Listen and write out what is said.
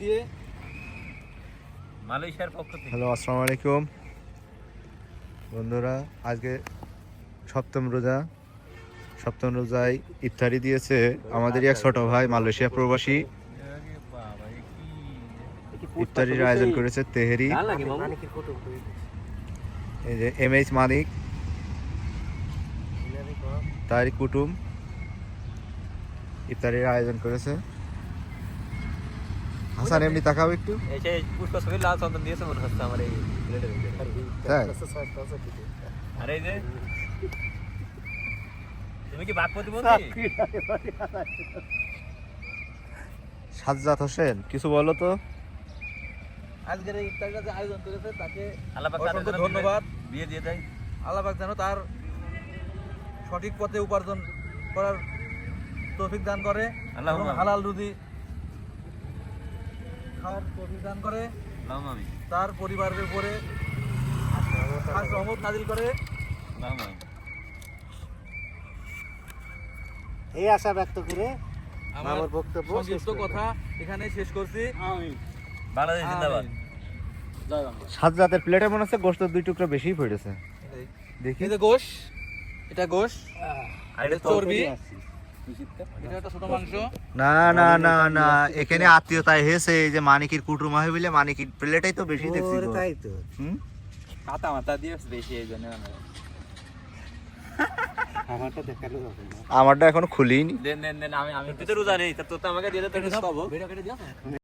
দিয়ে মালয়েশিয়ার পক্ষ থেকে। হ্যালো আসসালামু আলাইকুম। বন্ধুরা আজকে সপ্তম রোজা। সপ্তম রোজায় ইফতারি দিয়েছে আমাদেরই এক ছোট ভাই মালয়েশিয়া প্রবাসী। ইফতারির আয়োজন করেছে তেহেরি। এই যে এম এইচ মানিক তারই কুটুম। ইফতারির আয়োজন করেছে। হাসান এমনি তাকাও একটু। এই পুষ্প ছবি লাল চন্দন দিয়েছে মনে হচ্ছে আমার এই প্লেটের ভিতরে তাই আরে যে তুমি কি বাঘ প্রতিবন্ধী? সাজ্জাদ হোসেন কিছু বলো তো। আজকের এই ইফতারিটা যে আয়োজন করেছে তাকে আল্লাহ পাক অসংখ্য ধন্যবাদ। বিয়ে দিয়ে দেয়। আল্লাহ পাক যেন তার সঠিক পথে উপার্জন করার তৌফিক দান করে। হালাল রুজি খাওয়ার তৌফিক দান করে তার পরিবারের উপরে খাস রহমত নাজিল করে। এই আশা ব্যক্ত করে আমার বক্তব্য সংক্ষিপ্ত কথা এখানে শেষ করছি। বাংলাদেশ জিন্দাবাদ। আমিন। সাজ্জাদের প্লেটে মনে হচ্ছে গোস্ত দুই টুকরো বেশিই পড়েছে। দেখি। এই গোশ এটা গোশ আর এটা এটা চর্বি। না না না না। এখানে আত্মীয়তায় হয়েছে এই যে মানিকির কুটুম হয় বলে মানিকির প্লেটাই তো বেশি দেখছি তাই তো। হুম? মাথা মাথা দিয়ে বেশি এই জন্য আমারটা এখনও খুলিনি। দেন দেন দেন আমি আমি তো রোজা নেই তা তো আমাকে দিয়ে তো খাব